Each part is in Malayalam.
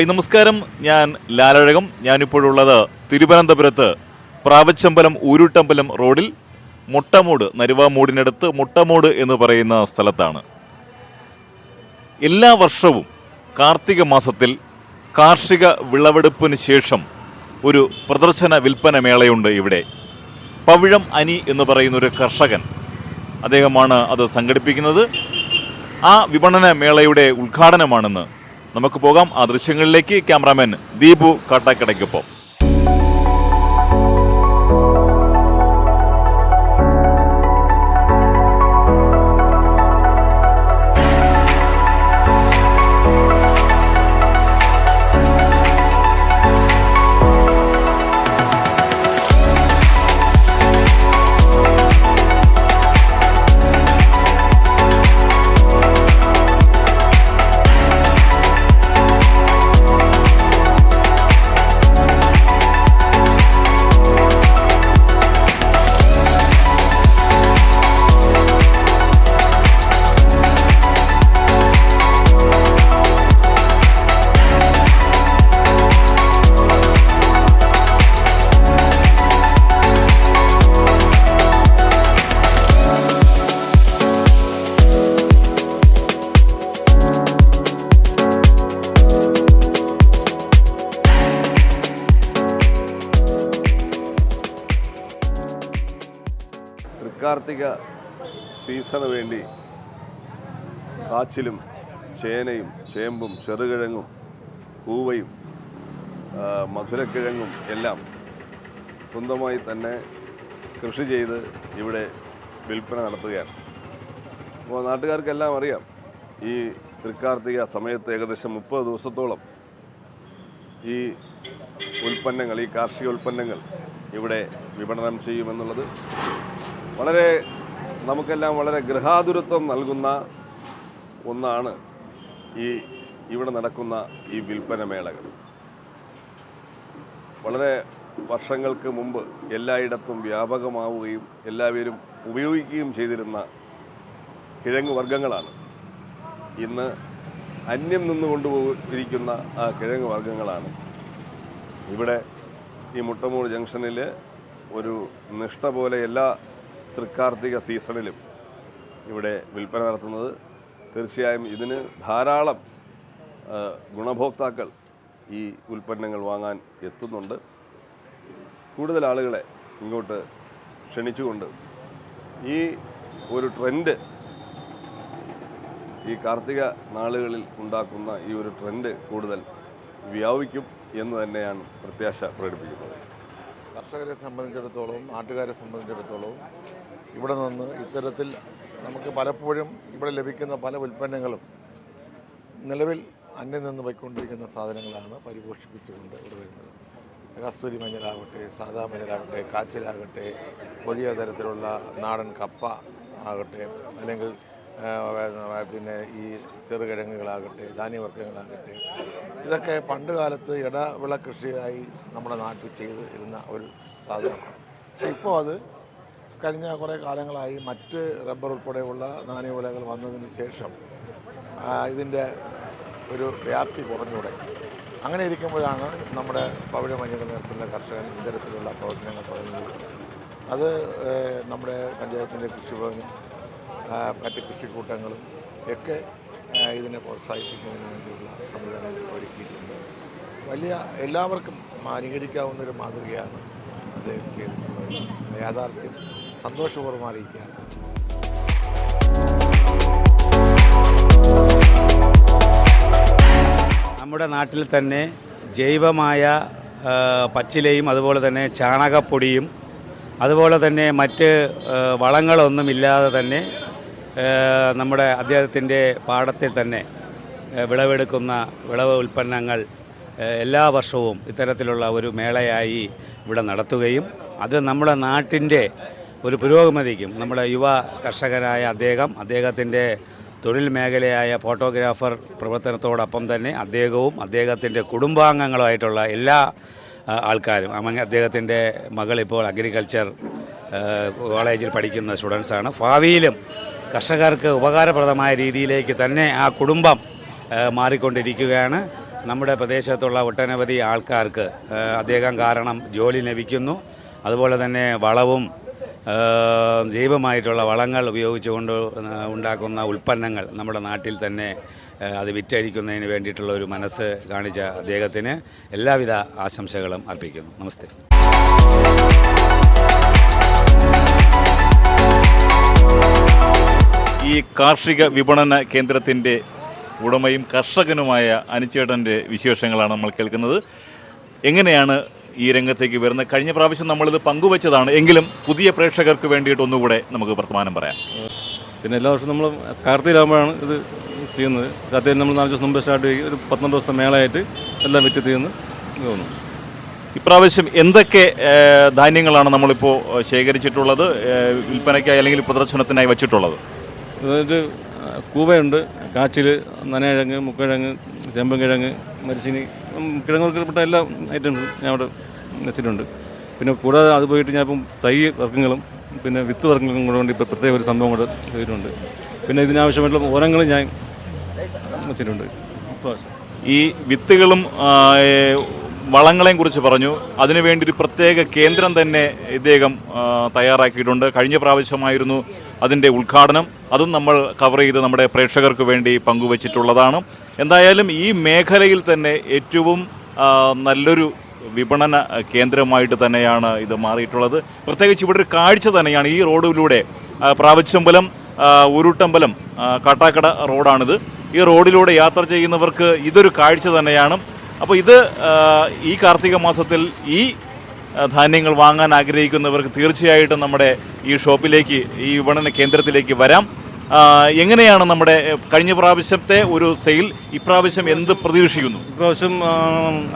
ഹായ് നമസ്കാരം. ഞാൻ ലാലഴകം. ഞാനിപ്പോഴുള്ളത് തിരുവനന്തപുരത്ത് പ്രാവച്ചമ്പലം ഊരുട്ടമ്പലം റോഡിൽ മുട്ടമൂട് നരുവാമൂടിനടുത്ത് മുട്ടമൂട് എന്ന് പറയുന്ന സ്ഥലത്താണ്. എല്ലാ വർഷവും കാർത്തിക മാസത്തിൽ കാർഷിക വിളവെടുപ്പിന് ശേഷം ഒരു പ്രദർശന വിൽപ്പന മേളയുണ്ട് ഇവിടെ. പവിഴം അനി എന്ന് പറയുന്ന ഒരു കർഷകൻ അദ്ദേഹമാണ് അത് സംഘടിപ്പിക്കുന്നത്. ആ വിപണന മേളയുടെ ഉദ്ഘാടനമാണെന്ന് നമുക്ക് പോകാം ആ ദൃശ്യങ്ങളിലേക്ക് ക്യാമറാമാൻ ദീപു കാട്ടാക്കടയ്ക്കൊപ്പം. തൃക്കാർത്തിക സീസണ് വേണ്ടി കാച്ചിലും ചേനയും ചേമ്പും ചെറുകിഴങ്ങും പൂവയും മധുരക്കിഴങ്ങും എല്ലാം സ്വന്തമായി തന്നെ കൃഷി ചെയ്ത് ഇവിടെ വിൽപ്പന നടത്തുകയാണ്. അപ്പോൾ നാട്ടുകാർക്കെല്ലാം അറിയാം ഈ തൃക്കാർത്തിക സമയത്ത് ഏകദേശം മുപ്പത് ദിവസത്തോളം ഈ ഉൽപ്പന്നങ്ങൾ ഈ കാർഷിക ഉൽപ്പന്നങ്ങൾ ഇവിടെ വിപണനം ചെയ്യുമെന്നുള്ളത്. വളരെ നമുക്കെല്ലാം വളരെ ഗൃഹാതുരത്വം നൽകുന്ന ഒന്നാണ് ഈ ഇവിടെ നടക്കുന്ന ഈ വിൽപ്പന മേളകൾ. വളരെ വർഷങ്ങൾക്ക് മുമ്പ് എല്ലായിടത്തും വ്യാപകമാവുകയും എല്ലാവരും ഉപയോഗിക്കുകയും ചെയ്തിരുന്ന കിഴങ്ങ് വർഗങ്ങളാണ്. ഇന്ന് അന്യം നിന്ന് കൊണ്ടുപോയിരിക്കുന്ന ആ കിഴങ്ങ് വർഗങ്ങളാണ്. ഇവിടെ ഈ മുട്ടമൂട് ജംഗ്ഷനിൽ ഒരു നിഷ്ഠ പോലെ എല്ലാ തൃക്കാർത്തിക സീസണിലും ഇവിടെ വിൽപ്പന നടത്തുന്നത്. തീർച്ചയായും ഇതിന് ധാരാളം ഗുണഭോക്താക്കൾ ഈ ഉൽപ്പന്നങ്ങൾ വാങ്ങാൻ എത്തുന്നുണ്ട്. കൂടുതൽ ആളുകളെ ഇങ്ങോട്ട് ക്ഷണിച്ചുകൊണ്ട് ഈ ഒരു ട്രെൻഡ് ഈ കാർത്തിക നാളുകളിൽ ഉണ്ടാക്കുന്ന ഈ ഒരു ട്രെൻഡ് കൂടുതൽ വ്യാപിക്കും എന്ന് തന്നെയാണ് പ്രത്യാശ പ്രകടിപ്പിക്കുന്നത്. കർഷകരെ സംബന്ധിച്ചിടത്തോളം നാട്ടുകാരെ സംബന്ധിച്ചിടത്തോളം ഇവിടെ നിന്ന് ഇത്തരത്തിൽ നമുക്ക് പലപ്പോഴും ഇവിടെ ലഭിക്കുന്ന പല ഉൽപ്പന്നങ്ങളും നിലവിൽ അന്യം നിന്ന് പോയിക്കൊണ്ടിരിക്കുന്ന സാധനങ്ങളാണ് പരിപോഷിപ്പിച്ചുകൊണ്ട് ഇവിടെ വരുന്നത്. കസ്തൂരി മഞ്ഞളാകട്ടെ സാദാ മഞ്ഞളാകട്ടെ കാച്ചിലാകട്ടെ പുതിയ തരത്തിലുള്ള നാടൻ കപ്പ ആകട്ടെ അല്ലെങ്കിൽ പിന്നെ ഈ ചെറുകിഴങ്ങുകളാകട്ടെ ധാന്യവർഗങ്ങളാകട്ടെ ഇതൊക്കെ പണ്ട് കാലത്ത് ഇടവിള കൃഷിയായി നമ്മുടെ നാട്ടിൽ ചെയ്ത് ഇരുന്ന ഒരു സാധനമാണ്. പക്ഷേ ഇപ്പോൾ അത് കഴിഞ്ഞ കുറേ കാലങ്ങളായി മറ്റ് റബ്ബർ ഉൾപ്പെടെയുള്ള നാണ്യവിളകൾ വന്നതിന് ശേഷം ഇതിന്റെ ഒരു വ്യാപ്തി കുറഞ്ഞു തുടങ്ങി അങ്ങനെ ഇരിക്കുമ്പോഴാണ് നമ്മുടെ പവിഴമഞ്ഞയുടെ നേതൃത്വത്തിലുള്ള കർഷകൻ ഇത്തരത്തിലുള്ള പ്രവർത്തനങ്ങൾ തുടങ്ങിയത്. അത് നമ്മുടെ പഞ്ചായത്തിന്റെ കൃഷിഭവനും മറ്റ് കൃഷിക്കൂട്ടങ്ങളും ഒക്കെ ഇതിനെ പ്രോത്സാഹിപ്പിക്കുന്നതിന് വേണ്ടിയുള്ള സംവിധാനങ്ങൾ ഒരുക്കിയിട്ടുണ്ട്. വലിയ എല്ലാവർക്കും അനുകരിക്കാവുന്ന ഒരു മാതൃകയാണ് അദ്ദേഹം ചെയ്തിട്ടുള്ളത്. യാഥാർത്ഥ്യം സന്തോഷപൂർവം അറിയിക്കുകയാണ്. നമ്മുടെ നാട്ടിൽ തന്നെ ജൈവമായ പച്ചിലയും അതുപോലെ തന്നെ ചാണകപ്പൊടിയും അതുപോലെ തന്നെ മറ്റ് വളങ്ങളൊന്നുമില്ലാതെ തന്നെ നമ്മുടെ അദ്ദേഹത്തിന്റെ പാടത്തിൽ തന്നെ വിളവെടുക്കുന്ന വിളവ് ഉൽപ്പന്നങ്ങൾ എല്ലാ വർഷവും ഇത്തരത്തിലുള്ള ഒരു മേളയായി ഇവിടെ നടത്തുകയും അത് നമ്മുടെ നാട്ടിന്റെ ഒരു പുരോഗമതിക്കും. നമ്മുടെ യുവ കർഷകനായ അദ്ദേഹം അദ്ദേഹത്തിന്റെ തൊഴിൽ മേഖലയായ ഫോട്ടോഗ്രാഫർ പ്രവർത്തനത്തോടൊപ്പം തന്നെ അദ്ദേഹവും അദ്ദേഹത്തിന്റെ കുടുംബാംഗങ്ങളുമായിട്ടുള്ള എല്ലാ ആൾക്കാരും അദ്ദേഹത്തിന്റെ മകൾ ഇപ്പോൾ അഗ്രികൾച്ചർ കോളേജിൽ പഠിക്കുന്ന സ്റ്റുഡൻസാണ് ഭാവിയിലും കർഷകർക്ക് ഉപകാരപ്രദമായ രീതിയിലേക്ക് തന്നെ ആ കുടുംബം മാറിക്കൊണ്ടിരിക്കുകയാണ്. നമ്മുടെ പ്രദേശത്തുള്ള ഒട്ടനവധി ആൾക്കാർക്ക് അദ്ദേഹം കാരണം ജോലി ലഭിക്കുന്നു. അതുപോലെ തന്നെ വളവും ജൈവമായിട്ടുള്ള വളങ്ങൾ ഉപയോഗിച്ചുകൊണ്ട് ഉണ്ടാക്കുന്ന ഉൽപ്പന്നങ്ങൾ നമ്മുടെ നാട്ടിൽ തന്നെ അത് വിറ്റഴിക്കുന്നതിന് വേണ്ടിയിട്ടുള്ള ഒരു മനസ്സ് കാണിച്ച അദ്ദേഹത്തിന് എല്ലാവിധ ആശംസകളും അർപ്പിക്കുന്നു. നമസ്തേ. കാർഷിക വിപണന കേന്ദ്രത്തിന്റെ ഉടമയും കർഷകനുമായ അനുചേട്ടന്റെ വിശേഷങ്ങളാണ് നമ്മൾ കേൾക്കുന്നത്. എങ്ങനെയാണ് ഈ രംഗത്തേക്ക് വരുന്നത്? കഴിഞ്ഞ പ്രാവശ്യം നമ്മളിത് പങ്കുവച്ചതാണ്. എങ്കിലും പുതിയ പ്രേക്ഷകർക്ക് വേണ്ടിയിട്ട് ഒന്നുകൂടെ നമുക്ക് വർത്തമാനം പറയാം. പിന്നെ എല്ലാ വർഷവും നമ്മൾ കാർത്തിയിലാകുമ്പോഴാണ് ഇത് ചെയ്യുന്നത്. കാർത്തിയിൽ നമ്മൾ നാല് ദിവസം മുമ്പ് സ്റ്റാർട്ട് ചെയ്യും ഒരു പന്ത്രണ്ട് ദിവസത്തെ മേളയായിട്ട് എല്ലാം വിറ്റ് തീർന്ന് തോന്നുന്നു. ഇപ്രാവശ്യം എന്തൊക്കെ ധാന്യങ്ങളാണ് നമ്മളിപ്പോൾ ശേഖരിച്ചിട്ടുള്ളത് വിൽപ്പനയ്ക്കായി അല്ലെങ്കിൽ പ്രദർശനത്തിനായി വച്ചിട്ടുള്ളത്? അതായത് കൂവയുണ്ട് കാച്ചിൽ നനകിഴങ്ങ് മുക്കിഴങ്ങ് ചെമ്പൻ കിഴങ്ങ് മരിച്ചിനി കിഴങ്ങുകൾപ്പെട്ട എല്ലാ ഐറ്റംസും ഞാൻ അവിടെ വെച്ചിട്ടുണ്ട്. പിന്നെ കൂടാതെ അത് പോയിട്ട് ഞാൻ ഇപ്പം തൈ വർഗങ്ങളും പിന്നെ വിത്ത് വർഗങ്ങളും കൂടെ വേണ്ടി ഇപ്പോൾ പ്രത്യേക ഒരു സംഭവം കൂടെ ചെയ്തിട്ടുണ്ട്. പിന്നെ ഇതിനാവശ്യമായിട്ടുള്ള ഓരങ്ങളും ഞാൻ വെച്ചിട്ടുണ്ട്. ഈ വിത്തുകളും വളങ്ങളെയും കുറിച്ച് പറഞ്ഞു. അതിനുവേണ്ടി ഒരു പ്രത്യേക കേന്ദ്രം തന്നെ ഇദ്ദേഹം തയ്യാറാക്കിയിട്ടുണ്ട്. കഴിഞ്ഞ പ്രാവശ്യമായിരുന്നു അതിന്റെ ഉദ്ഘാടനം അതും നമ്മൾ കവർ ചെയ്ത് നമ്മുടെ പ്രേക്ഷകർക്ക് വേണ്ടി പങ്കുവച്ചിട്ടുള്ളതാണ്. എന്തായാലും ഈ മേഖലയിൽ തന്നെ ഏറ്റവും നല്ലൊരു വിപണന കേന്ദ്രമായിട്ട് തന്നെയാണ് ഇത് മാറിയിട്ടുള്ളത്. പ്രത്യേകിച്ച് ഇവിടെ ഒരു കാഴ്ച തന്നെയാണ് ഈ റോഡിലൂടെ പ്രാവശ്യമ്പലം ഉരുട്ടമ്പലം കാട്ടാക്കട റോഡാണിത്. ഈ റോഡിലൂടെ യാത്ര ചെയ്യുന്നവർക്ക് ഇതൊരു കാഴ്ച തന്നെയാണ്. അപ്പോൾ ഇത് ഈ കാർത്തിക മാസത്തിൽ ഈ ധാന്യങ്ങൾ വാങ്ങാൻ ആഗ്രഹിക്കുന്നവർക്ക് തീർച്ചയായിട്ടും നമ്മുടെ ഈ ഷോപ്പിലേക്ക് ഈ വിപണന കേന്ദ്രത്തിലേക്ക് വരാം. എങ്ങനെയാണ് നമ്മുടെ കഴിഞ്ഞ പ്രാവശ്യത്തെ ഒരു സെയിൽ ഇപ്രാവശ്യം എന്ത് പ്രതീക്ഷിക്കുന്നു? ഇപ്രാവശ്യം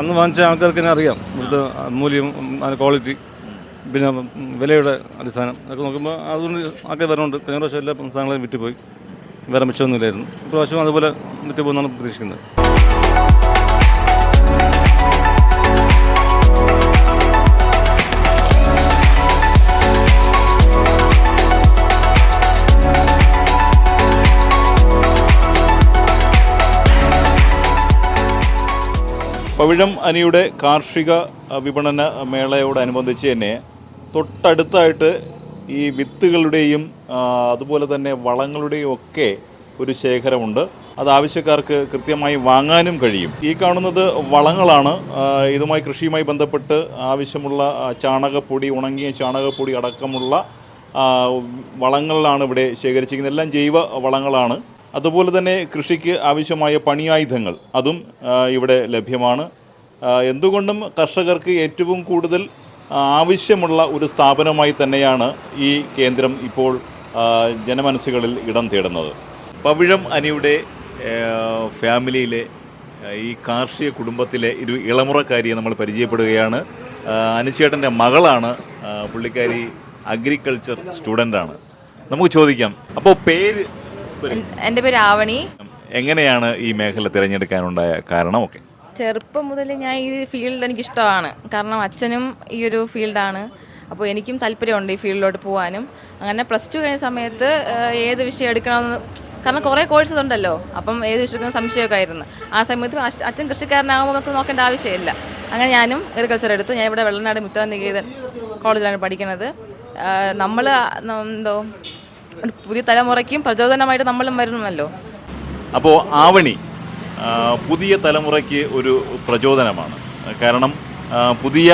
അന്ന് വാങ്ങിച്ച ആൾക്കാർക്ക് തന്നെ അറിയാം. ഇവിടുത്തെ മൂല്യം ക്വാളിറ്റി പിന്നെ വിലയുടെ അടിസ്ഥാനം. അതൊക്കെ നോക്കുമ്പോൾ അതുകൊണ്ട് ആൾക്കാർ വരണുണ്ട് കഴിഞ്ഞ പ്രാവശ്യം എല്ലാ സാധനങ്ങളും വിറ്റുപോയി. വേറെ മിച്ചമൊന്നുമില്ലായിരുന്നു. ഇപ്രാവശ്യം അതുപോലെ വിറ്റുപോകുന്നാണ് പ്രതീക്ഷിക്കുന്നത്. പവിഴം അനിയുടെ കാർഷിക വിപണന മേളയോടനുബന്ധിച്ച് തന്നെ തൊട്ടടുത്തായിട്ട് ഈ വിത്തുകളുടെയും അതുപോലെ തന്നെ വളങ്ങളുടെയും ഒക്കെ ഒരു ശേഖരമുണ്ട്. അത് ആവശ്യക്കാർക്ക് കൃത്യമായി വാങ്ങാനും കഴിയും. ഈ കാണുന്നത് വളങ്ങളാണ്. ഇതുമായി കൃഷിയുമായി ബന്ധപ്പെട്ട് ആവശ്യമുള്ള ചാണകപ്പൊടി ഉണങ്ങിയ ചാണകപ്പൊടി അടക്കമുള്ള വളങ്ങളാണ് ഇവിടെ ശേഖരിച്ചിരിക്കുന്നത്. എല്ലാം ജൈവ വളങ്ങളാണ്. അതുപോലെ തന്നെ കൃഷിക്ക് ആവശ്യമായ പണിയായുധങ്ങൾ അതും ഇവിടെ ലഭ്യമാണ്. എന്തുകൊണ്ടും കർഷകർക്ക് ഏറ്റവും കൂടുതൽ ആവശ്യമുള്ള ഒരു സ്ഥാപനമായി തന്നെയാണ് ഈ കേന്ദ്രം ഇപ്പോൾ ജനമനസ്സുകളിൽ ഇടം തേടുന്നത്. പവിഴം അനിയുടെ ഫാമിലിയിലെ ഈ കാർഷിക കുടുംബത്തിലെ ഒരു ഇളമുറക്കാരിയെ നമ്മൾ പരിചയപ്പെടുകയാണ്. അനുചേട്ടന്റെ മകളാണ് പുള്ളിക്കാരി അഗ്രികൾച്ചർ സ്റ്റുഡന്റാണ്. നമുക്ക് ചോദിക്കാം അപ്പോൾ പേര് എന്റെ പേര് ആവണി. എങ്ങനെയാണ് ഈ മേഖല തിരഞ്ഞെടുക്കാനുണ്ടായ കാരണമൊക്കെ? ചെറുപ്പം മുതൽ ഞാൻ ഈ ഫീൽഡ് എനിക്ക് ഇഷ്ടമാണ് കാരണം അച്ഛനും ഈ ഒരു ഫീൽഡാണ്. അപ്പോൾ എനിക്കും താല്പര്യമുണ്ട് ഈ ഫീൽഡിലോട്ട് പോകാനും അങ്ങനെ പ്ലസ് ടു കഴിഞ്ഞ സമയത്ത് ഏത് വിഷയം എടുക്കണമെന്ന് കാരണം കുറേ കോഴ്സസ് ഉണ്ടല്ലോ. അപ്പം ഏത് വിഷയം എടുക്കുന്ന സംശയമൊക്കെ ആയിരുന്നു. ആ സമയത്ത് അച്ഛ- അച്ഛൻ കൃഷിക്കാരനാകുമ്പോൾ നമുക്ക് നോക്കേണ്ട ആവശ്യമില്ല. അങ്ങനെ ഞാനും അഗ്രികൾച്ചർ എടുത്തു. ഞാൻ ഇവിടെ വെള്ളനാട് മിത്ര നികേതൻ കോളേജിലാണ് പഠിക്കുന്നത് നമ്മൾ എന്തോ പുതിയ തലമുറയ്ക്കും പ്രചോദനമായിട്ട് നമ്മളും വരണമല്ലോ. അപ്പോൾ ആവണി പുതിയ തലമുറയ്ക്ക് ഒരു പ്രചോദനമാണ്. കാരണം പുതിയ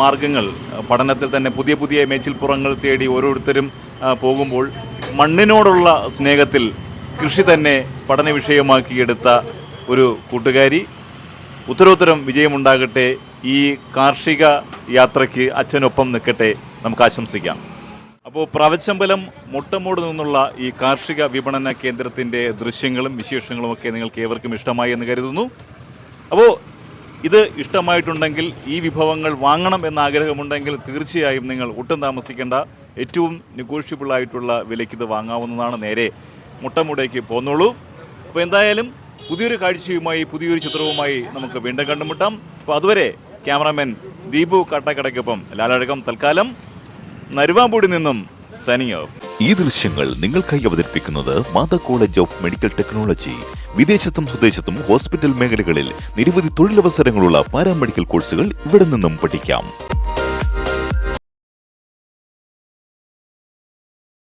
മാർഗങ്ങൾ പഠനത്തിൽ തന്നെ പുതിയ പുതിയ മേച്ചിൽപ്പുറങ്ങൾ തേടി ഓരോരുത്തരും പോകുമ്പോൾ മണ്ണിനോടുള്ള സ്നേഹത്തിൽ കൃഷി തന്നെ പഠന വിഷയമാക്കിയെടുത്ത ഒരു കൂട്ടുകാരി. ഉത്തരോത്തരം വിജയമുണ്ടാകട്ടെ. ഈ കാർഷിക യാത്രയ്ക്ക് അച്ഛനൊപ്പം നിൽക്കട്ടെ. നമുക്ക് ആശംസിക്കാം. അപ്പോൾ പ്രവച്ചമ്പലം മുട്ടമൂട് നിന്നുള്ള ഈ കാർഷിക വിപണന കേന്ദ്രത്തിന്റെ ദൃശ്യങ്ങളും വിശേഷങ്ങളും ഒക്കെ നിങ്ങൾക്ക് ഏവർക്കും ഇഷ്ടമായി എന്ന് കരുതുന്നു. അപ്പോൾ ഇത് ഇഷ്ടമായിട്ടുണ്ടെങ്കിൽ ഈ വിഭവങ്ങൾ വാങ്ങണം എന്ന ആഗ്രഹമുണ്ടെങ്കിൽ തീർച്ചയായും നിങ്ങൾ ഒട്ടും താമസിക്കേണ്ട. ഏറ്റവും നെഗോഷ്യബിൾ ആയിട്ടുള്ള വിലയ്ക്ക് ഇത് വാങ്ങാവുന്നതാണ്. നേരെ മുട്ടമുടേക്ക് പോന്നോളൂ. അപ്പോൾ എന്തായാലും പുതിയൊരു കാഴ്ചയുമായി പുതിയൊരു ചിത്രവുമായി നമുക്ക് വീണ്ടും കണ്ടുമുട്ടാം. അപ്പോൾ അതുവരെ ക്യാമറാമാൻ ദീപു കാട്ടാക്കടയ്ക്കൊപ്പം ലാലഴകം തൽക്കാലം. നരുവാമ്പൂടി നിന്നും സനിയോ ഈ ദൃശ്യങ്ങൾ നിങ്ങൾക്കായി അവതരിപ്പിക്കുന്നത് Mata college of medical technology. വിദേശത്തും സ്വദേശത്തും ഹോസ്പിറ്റൽ മേഖലകളിൽ നിരവധി തൊഴിലവസരങ്ങളുള്ള പാരാമെഡിക്കൽ കോഴ്സുകൾ ഇവിടെ നിന്നും പഠിക്കാം.